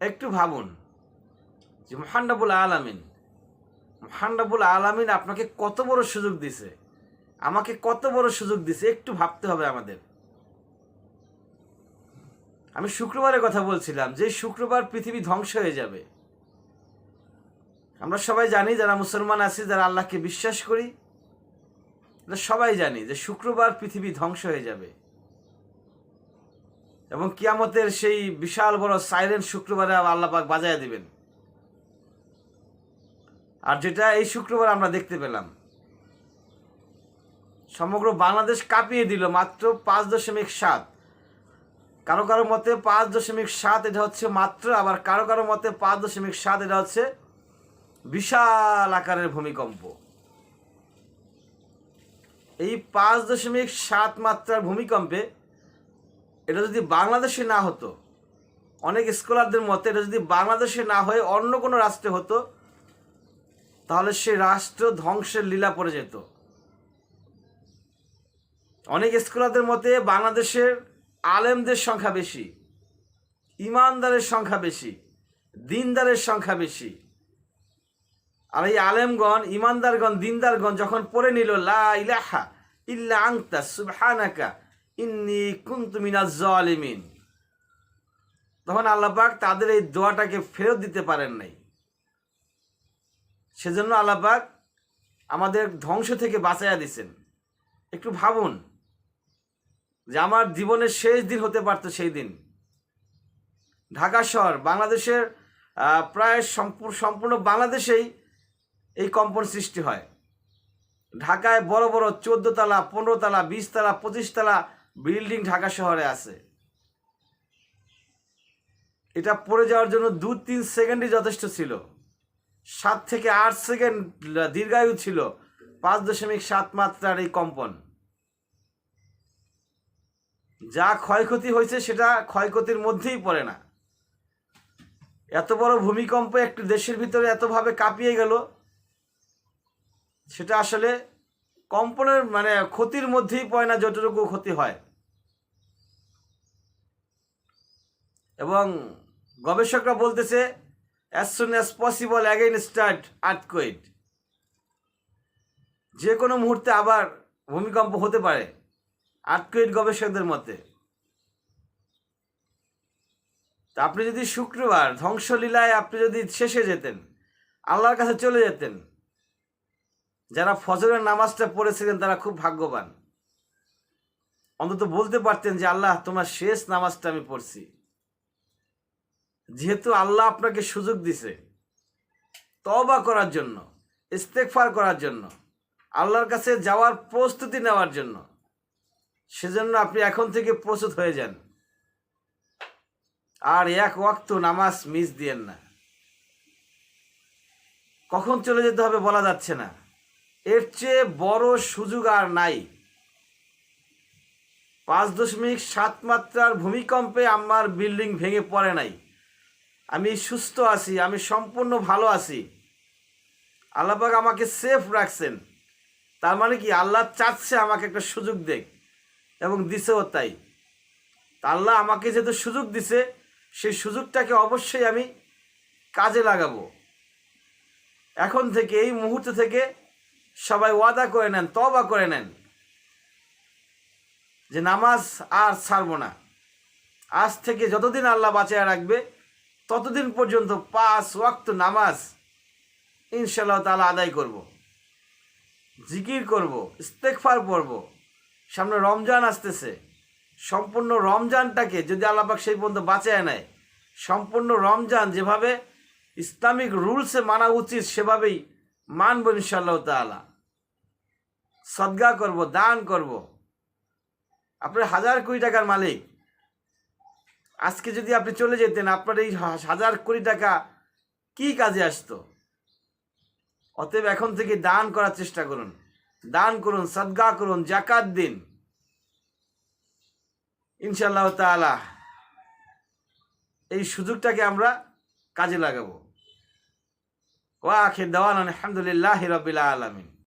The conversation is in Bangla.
একটু ভাবুন যে মহান্ডাবুল আলামিন মহান্ডাবুল আলামিন আপনাকে কত বড় সুযোগ দিছে, আমাকে কত বড় সুযোগ দিছে, একটু ভাবতে হবে আমাদের। আমি শুক্রবারের কথা বলছিলাম যে শুক্রবার পৃথিবী ধ্বংস হয়ে যাবে। আমরা সবাই জানি, যারা মুসলমান আছি, যারা আল্লাহকে বিশ্বাস করি সবাই জানি যে শুক্রবার পৃথিবী ধ্বংস হয়ে যাবে। এবং কিয়ামতের সেই বিশাল বড় সাইরেন শুক্রবারে আল্লাহ পাক বাজায় দিবেন। আর যেটা এই শুক্রবার আমরা দেখতে পেলাম, সমগ্র বাংলাদেশ কাঁপিয়ে দিল মাত্র পাঁচ দশমিক সাত। কারও কারও মতে পাঁচ দশমিক সাত এটা হচ্ছে মাত্র, আবার কারও কারও মতে পাঁচ দশমিক সাত এটা হচ্ছে বিশাল আকারের ভূমিকম্প। এই পাঁচ দশমিক সাত মাত্রার ভূমিকম্পে এটা যদি বাংলাদেশে না হতো, অনেক স্কলারদের মতে এটা যদি বাংলাদেশে না হয়ে অন্য কোনো রাষ্ট্রে হতো, তাহলে সে রাষ্ট্র ধ্বংসের লীলা পড়ে যেত। অনেক স্কলারদের মতে বাংলাদেশের আলেমদের সংখ্যা বেশি, ইমানদারের সংখ্যা বেশি, দিনদারের সংখ্যা বেশি। আর এই আলেমগণ, ইমানদারগণ, দিনদারগণ যখন পড়ে নিল, লা ইলাহা ইল্লা আংতা সুবহানাকা ইন্নি কুনতু মিনাজ তখন আল্লাহ পাক তাদের এই দোয়াটাকে ফেরত দিতে পারেন নাই। সেজন্য আল্লাহ পাক আমাদের ধ্বংস থেকে বাঁচাইয়া দিছেন। একটু ভাবুন যে আমার জীবনের শেষ দিন হতে পারতো সেই দিন। ঢাকা শহর বাংলাদেশের প্রায় সম্পূর্ণ বাংলাদেশেই এই কম্পন সৃষ্টি হয়। ঢাকায় বড় বড় চোদ্দ তলা, পনেরো তলা বিল্ডিং ঢাকা শহরে আছে। এটা পড়ে যাওয়ার জন্য দু তিন সেকেন্ডই যথেষ্ট ছিল। সাত থেকে আট সেকেন্ড দীর্ঘায়ু ছিল। পাঁচ দশমিক সাত মাত্রার এই কম্পন। যা ক্ষয়ক্ষতি হয়েছে সেটা ক্ষয়ক্ষতির মধ্যেই পড়ে না। এত বড় ভূমিকম্প একটি দেশের ভিতরে এতভাবে কাঁপিয়ে গেল, সেটা আসলে কম্পনের মানে ক্ষতির মধ্যেই পড়ে না, যতটুকু ক্ষতি হয়। এবং গবেষকরা বলতেছে as soon as possible again start earthquake যে কোনো মুহূর্তে আবার ভূমিকম্প হতে পারে আর্থকোয়েট গবেষকদের মতে। তা আপনি যদি শুক্রবার ধ্বংসলীলায় আপনি যদি শেষে যেতেন, আল্লাহর কাছে চলে যেতেন, যারা ফজরের নামাজটা পড়েছিলেন তারা খুব ভাগ্যবান। অন্তত বলতে পারতেন যে, আল্লাহ, তোমার শেষ নামাজটা আমি পড়ছি। যেহেতু আল্লাহ আপনাকে সুযোগ দিছে তবা করার জন্য ইস্তেকফার করার জন্য, আল্লাহর কাছে যাওয়ার প্রস্তুতি নেওয়ার জন্য, সেজন্য আপনি এখন থেকে প্রস্তুত হয়ে যান। আর এক ওয়াক্ত নামাজ মিস দিয়েন না। কখন চলে যেতে হবে বলা যাচ্ছে না। এর চেয়ে বড় সুযোগ আর নাই। পাঁচ দশমিক সাত মাত্রার ভূমিকম্পে আমার বিল্ডিং ভেঙে পড়ে নাই। আমি সুস্থ আছি, আমি সম্পূর্ণ ভালো আছি। আল্লাপাক আমাকে সেফ রাখছেন। তার মানে কি? আল্লাহ চাচ্ছে আমাকে একটা সুযোগ দেখ এবং দিছেও তাই। আল্লাহ আমাকে যেহেতু সুযোগ দিছে, সেই সুযোগটাকে অবশ্যই আমি কাজে লাগাবো। এখন থেকে, এই মুহূর্ত থেকে সবাই ওয়াদা করে নেন তবা করে নেন যে নামাজ আর ছাড়বো না। আজ থেকে যতদিন আল্লাহ বাঁচায় রাখবে ততদিন পর্যন্ত পাঁচ ওয়াক্ত নামাজ ইনশাল্লাহ তালা আদায় করব। জিকির করব ইস্তেকফার পড়ব। সামনে রমজান আসতেছে। সম্পূর্ণ রমজানটাকে যদি আল্লাপাক সেই পর্যন্ত বাঁচায় নেয়, সম্পূর্ণ রমজান যেভাবে ইসলামিক রুলসে মানা উচিত সেভাবেই মানব ইনশাল্লাহ তালা সদ্গা করব, দান করব। আপনার হাজার কোটি টাকার মালিক আজকে যদি আপনি চলে যেতেন, আপনার এই হাজার কোটি টাকা কি কাজে আসতো? অতএব এখন থেকে দান করার চেষ্টা করুন। দান করুন, সদ্গা করুন, জাকাত দিন। ইনশাল্লাহ তালা এই সুযোগটাকে আমরা কাজে লাগাবো। ওয়া আখির দাওয়ান আলহামদুলিল্লাহ রবিল আলমিন।